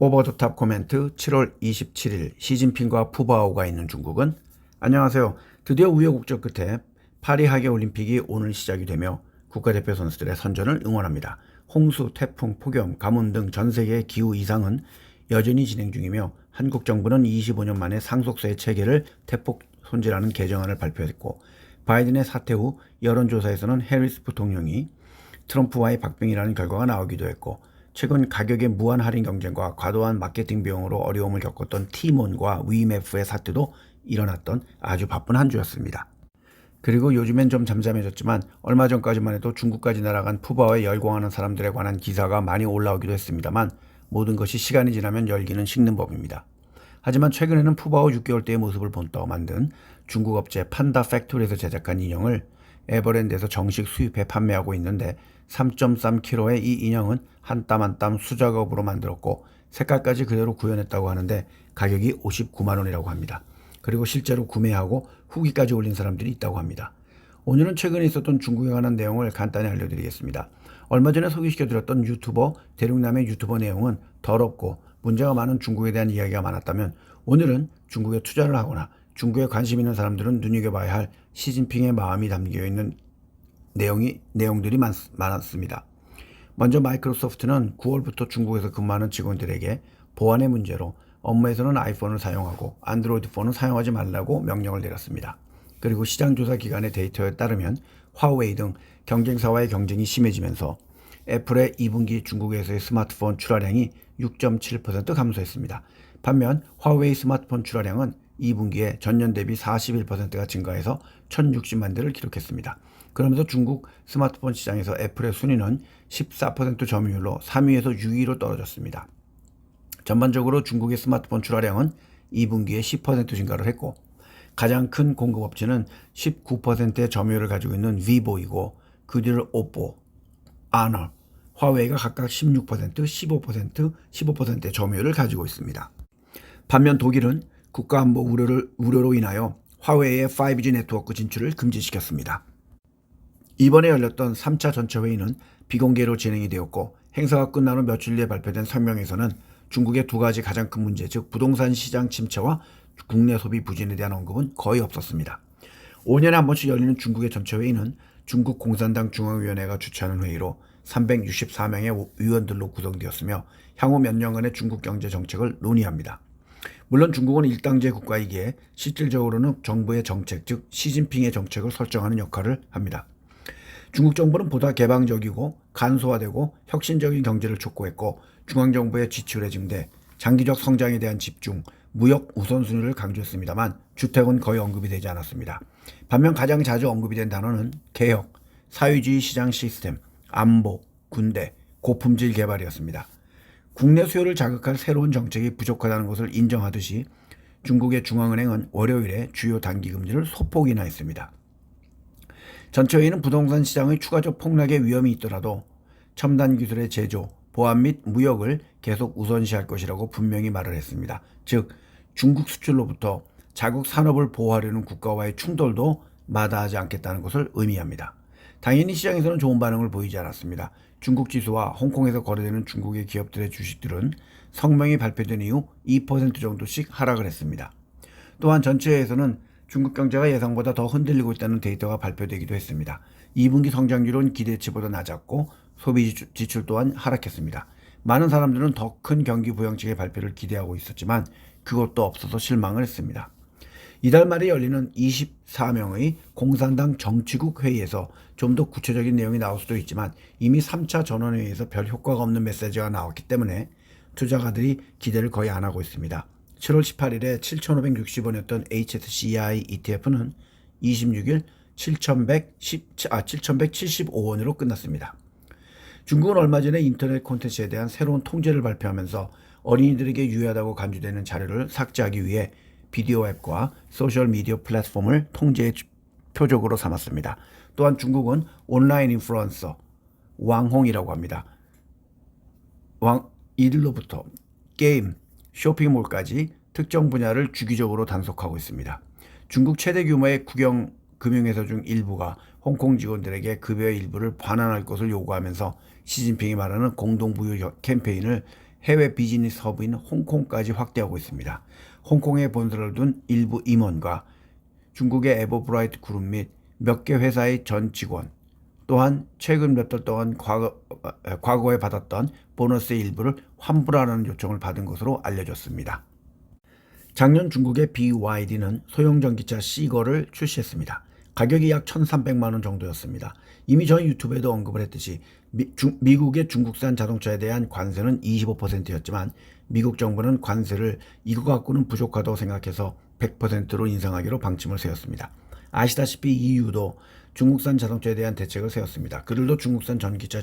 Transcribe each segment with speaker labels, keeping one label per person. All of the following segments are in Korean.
Speaker 1: 오버더탑 코멘트 7월 27일 시진핑과 푸바오가 있는 중국은 안녕하세요. 드디어 우여곡절 끝에 파리 하계 올림픽이 오늘 시작이 되며 국가대표 선수들의 선전을 응원합니다. 홍수, 태풍, 폭염, 가뭄 등 전 세계의 기후 이상은 여전히 진행 중이며 한국 정부는 25년 만에 상속세의 체계를 대폭 손질하는 개정안을 발표했고 바이든의 사퇴 후 여론조사에서는 해리스 부통령이 트럼프와의 박빙이라는 결과가 나오기도 했고 최근 가격의 무한 할인 경쟁과 과도한 마케팅 비용으로 어려움을 겪었던 티몬과 위메프의 사태도 일어났던 아주 바쁜 한 주였습니다. 그리고 요즘엔 좀 잠잠해졌지만 얼마 전까지만 해도 중국까지 날아간 푸바오에 열광하는 사람들에 관한 기사가 많이 올라오기도 했습니다만 모든 것이 시간이 지나면 열기는 식는 법입니다. 하지만 최근에는 푸바오 6개월 때의 모습을 본떠 만든 중국 업체 판다 팩토리에서 제작한 인형을 에버랜드에서 정식 수입해 판매하고 있는데 3.3kg의 이 인형은 한 땀 한 땀 수작업으로 만들었고 색깔까지 그대로 구현했다고 하는데 가격이 59만 원이라고 합니다. 그리고 실제로 구매하고 후기까지 올린 사람들이 있다고 합니다. 오늘은 최근에 있었던 중국에 관한 내용을 간단히 알려드리겠습니다. 얼마 전에 소개시켜드렸던 유튜버 대륙남의 유튜버 내용은 더럽고 문제가 많은 중국에 대한 이야기가 많았다면 오늘은 중국에 투자를 하거나 중국에 관심 있는 사람들은 눈여겨봐야 할 시진핑의 마음이 담겨 있는 내용이 내용들이 많, 많았습니다. 먼저 마이크로소프트는 9월부터 중국에서 근무하는 직원들에게 보안의 문제로 업무에서는 아이폰을 사용하고 안드로이드 폰은 사용하지 말라고 명령을 내렸습니다. 그리고 시장조사 기관의 데이터에 따르면 화웨이 등 경쟁사와의 경쟁이 심해지면서 애플의 2분기 중국에서의 스마트폰 출하량이 6.7% 감소했습니다. 반면 화웨이 스마트폰 출하량은 2분기에 전년 대비 41%가 증가해서 1060만 대를 기록했습니다. 그러면서 중국 스마트폰 시장에서 애플의 순위는 14% 점유율로 3위에서 6위로 떨어졌습니다. 전반적으로 중국의 스마트폰 출하량은 2분기에 10% 증가를 했고 가장 큰 공급업체는 19%의 점유율을 가지고 있는 위보이고 그 뒤를 오뽀, 아너, 화웨이가 각각 16%, 15%, 15%의 점유율을 가지고 있습니다. 반면 독일은 국가 안보 우려를, 우려로 인하여 화웨이의 5G 네트워크 진출을 금지시켰습니다. 이번에 열렸던 3차 전체 회의는 비공개로 진행이 되었고 행사가 끝난 후 며칠 뒤에 발표된 성명에서는 중국의 두 가지 가장 큰 문제, 즉 부동산 시장 침체와 국내 소비 부진에 대한 언급은 거의 없었습니다. 5년에 한 번씩 열리는 중국의 전체 회의는 중국 공산당 중앙위원회가 주최하는 회의로 364명의 위원들로 구성되었으며 향후 몇 년간의 중국 경제 정책을 논의합니다. 물론 중국은 일당제 국가이기에 실질적으로는 정부의 정책, 즉 시진핑의 정책을 설정하는 역할을 합니다. 중국 정부는 보다 개방적이고 간소화되고 혁신적인 경제를 촉구했고 중앙정부의 지출의 증대, 장기적 성장에 대한 집중, 무역 우선순위를 강조했습니다만 주택은 거의 언급이 되지 않았습니다. 반면 가장 자주 언급이 된 단어는 개혁, 사회주의 시장 시스템, 안보, 군대, 고품질 개발이었습니다. 국내 수요를 자극할 새로운 정책이 부족하다는 것을 인정하듯이 중국의 중앙은행은 월요일에 주요 단기 금리를 소폭 인하했습니다. 전체 회의는 부동산 시장의 추가적 폭락의 위험이 있더라도 첨단 기술의 제조, 보안 및 무역을 계속 우선시할 것이라고 분명히 말을 했습니다. 즉 중국 수출로부터 자국 산업을 보호하려는 국가와의 충돌도 마다하지 않겠다는 것을 의미합니다. 당연히 시장에서는 좋은 반응을 보이지 않았습니다. 중국 지수와 홍콩에서 거래되는 중국의 기업들의 주식들은 성명이 발표된 이후 2% 정도씩 하락을 했습니다. 또한 전체에서는 중국 경제가 예상보다 더 흔들리고 있다는 데이터가 발표되기도 했습니다. 2분기 성장률은 기대치보다 낮았고 소비 지출 또한 하락했습니다. 많은 사람들은 더 큰 경기 부양책의 발표를 기대하고 있었지만 그것도 없어서 실망을 했습니다. 이달 말에 열리는 24명의 공산당 정치국 회의에서 좀 더 구체적인 내용이 나올 수도 있지만 이미 3차 전원회의에서 별 효과가 없는 메시지가 나왔기 때문에 투자가들이 기대를 거의 안 하고 있습니다. 7월 18일에 7,560원이었던 HSCI ETF는 26일 7,110, 아, 7,175원으로 끝났습니다. 중국은 얼마 전에 인터넷 콘텐츠에 대한 새로운 통제를 발표하면서 어린이들에게 유해하다고 간주되는 자료를 삭제하기 위해 비디오 앱과 소셜 미디어 플랫폼을 통제의 표적으로 삼았습니다. 또한 중국은 온라인 인플루언서 왕홍이라고 합니다. 왕 이들로부터 게임, 쇼핑몰까지 특정 분야를 주기적으로 단속하고 있습니다. 중국 최대 규모의 국영 금융회사 중 일부가 홍콩 직원들에게 급여의 일부를 반환할 것을 요구하면서 시진핑이 말하는 공동부유 캠페인을 해외 비즈니스 허브인 홍콩까지 확대하고 있습니다. 홍콩에 본사를 둔 일부 임원과 중국의 에버브라이트 그룹 및 몇 개 회사의 전 직원, 또한 최근 몇 달 동안 과거, 어, 과거 에 받았던 보너스의 일부를 환불하라는 요청을 받은 것으로 알려졌습니다. 작년 중국의 BYD는 소형 전기차 시거를 출시했습니다. 가격이 약 1,300만 원 정도였습니다. 이미 저희 유튜브에도 언급을 했듯이 미, 국의 중국산 자동차에 대한 관세는 25%였지만 미국 정부는 관세를 이거 갖고는 부족하다고 생각해서 100%로 인상하기로 방침을 세웠습니다. 아시다시피 EU도 중국산 자동차에 대한 대책을 세웠습니다. 그들도 중국산 전기차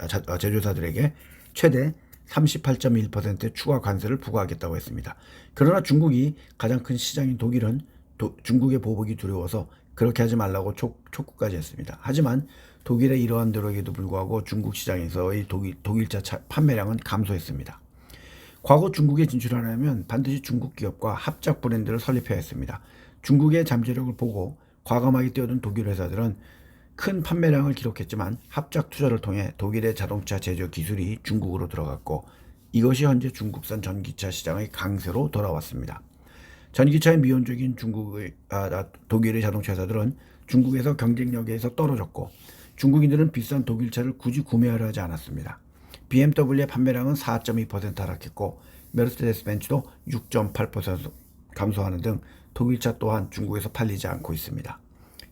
Speaker 1: 아, 자- 아, 제조사들에게 최대 38.1%의 추가 관세를 부과하겠다고 했습니다. 그러나 중국이 가장 큰 시장인 독일은 도- 중국의 보복이 두려워서 그렇게 하지 말라고 촉, 촉구까지 했습니다. 하지만 독일의 이러한 노력에도 불구하고 중국 시장에서의 독일, 독일차 차- 판매량은 감소했습니다. 과거 중국에 진출하려면 반드시 중국 기업과 합작 브랜드를 설립해야 했습니다. 중국의 잠재력을 보고 과감하게 뛰어든 독일 회사들은 큰 판매량을 기록했지만 합작 투자를 통해 독일의 자동차 제조 기술이 중국으로 들어갔고 이것이 현재 중국산 전기차 시장의 강세로 돌아왔습니다. 전기차의 미온적인 중국의 아, 아, 독일의 자동차 회사들은 중국에서 경쟁력에서 떨어졌고 중국인들은 비싼 독일차를 굳이 구매하려 하지 않았습니다. BMW의 판매량은 4.2% 하락했고 메르세데스 벤츠도 6.8% 감소하는 등 독일차 또한 중국에서 팔리지 않고 있습니다.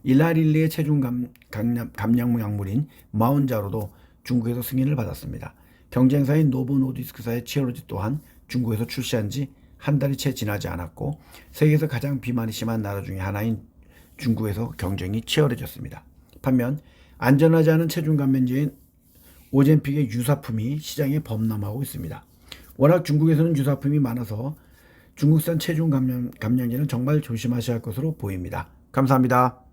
Speaker 1: 일라릴리의 체중 감, 감량, 감량 약물인 마운자로도 중국에서 승인을 받았습니다. 경쟁사인 노보노디스크사의 치어로지 또한 중국에서 출시한 지 한 달이 채 지나지 않았고 세계에서 가장 비만이 심한 나라 중에 하나인 중국에서 경쟁이 치열해졌습니다. 반면 안전하지 않은 체중 감면제인 오젠픽의 유사품이 시장에 범람하고 있습니다. 워낙 중국에서는 유사품이 많아서 중국산 체중 감량, 감량제는 정말 조심하셔야 할 것으로 보입니다. 감사합니다.